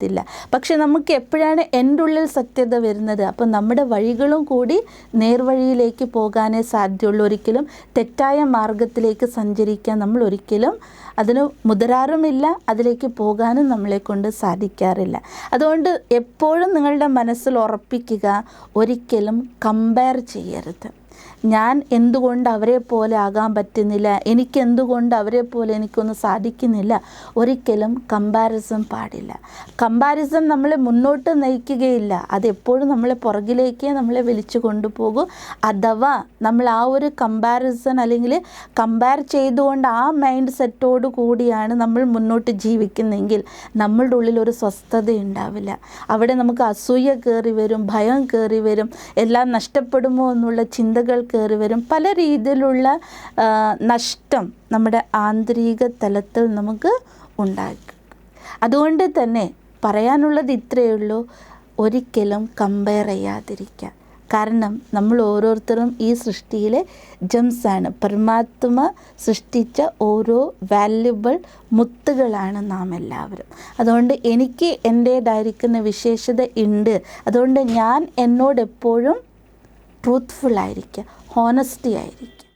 ത്തില്ല പക്ഷെ നമുക്ക് എപ്പോഴാണ് എന്റെ ഉള്ളിൽ സത്യത വരുന്നത്? അപ്പം നമ്മുടെ വഴികളും കൂടി നേർവഴിയിലേക്ക് പോകാനേ സാധ്യതയുള്ളൂ. ഒരിക്കലും തെറ്റായ മാർഗത്തിലേക്ക് സഞ്ചരിക്കാൻ നമ്മൾ ഒരിക്കലും അതിന് മുതരാറുമില്ല. അതിലേക്ക് പോകാനും നമ്മളെ കൊണ്ട് സാധിക്കാറില്ല. അതുകൊണ്ട് എപ്പോഴും നിങ്ങളുടെ മനസ്സിൽ ഉറപ്പിക്കുക ഒരിക്കലും കമ്പയർ ചെയ്യരുത്. ഞാൻ എന്തുകൊണ്ട് അവരെ പോലെ ആകാൻ പറ്റുന്നില്ല? എനിക്ക് എന്തുകൊണ്ട് അവരെ പോലെ എനിക്കൊന്നും സാധിക്കുന്നില്ല? ഒരിക്കലും കമ്പാരിസൺ പാടില്ല. കമ്പാരിസൺ നമ്മളെ മുന്നോട്ട് നയിക്കുകയില്ല. അതെപ്പോഴും നമ്മളെ പുറകിലേക്ക് നമ്മളെ വിളിച്ചു കൊണ്ടുപോകും. അഥവാ നമ്മൾ ആ ഒരു കമ്പാരിസൺ അല്ലെങ്കിൽ കമ്പയർ ചെയ്തുകൊണ്ട് ആ മൈൻഡ് സെറ്റോട് കൂടിയാണ് നമ്മൾ മുന്നോട്ട് ജീവിക്കുന്നെങ്കിൽ നമ്മളുടെ ഉള്ളിൽ ഒരു സ്വസ്ഥത ഉണ്ടാവില്ല. അവിടെ നമുക്ക് അസൂയ കയറി വരും ഭയം കയറി വരും എല്ലാം നഷ്ടപ്പെടുമോ എന്നുള്ള ചിന്തകൾ കയറി വരും. പല രീതിയിലുള്ള നഷ്ടം നമ്മുടെ ആന്തരിക തലത്തിൽ നമുക്ക് ഉണ്ടാക്കും. അതുകൊണ്ട് തന്നെ പറയാനുള്ളത് ഇത്രയേ ഉള്ളൂ. ഒരിക്കലും കമ്പയർ ചെയ്യാതിരിക്കുക. കാരണം നമ്മൾ ഓരോരുത്തരും ഈ സൃഷ്ടിയിലെ ജംസാണ് പരമാത്മ സൃഷ്ടിച്ച ഓരോ വാല്യുബിൾ മുത്തുകളാണ് നാം എല്ലാവരും. അതുകൊണ്ട് എനിക്ക് എന്റേതായിരിക്കുന്ന വിശേഷത ഉണ്ട്. അതുകൊണ്ട് ഞാൻ എന്നോട് എപ്പോഴും ട്രൂത്ത്ഫുൾ ആയിരിക്കുക ഹോണസ്റ്റി ആയിരിക്കുക.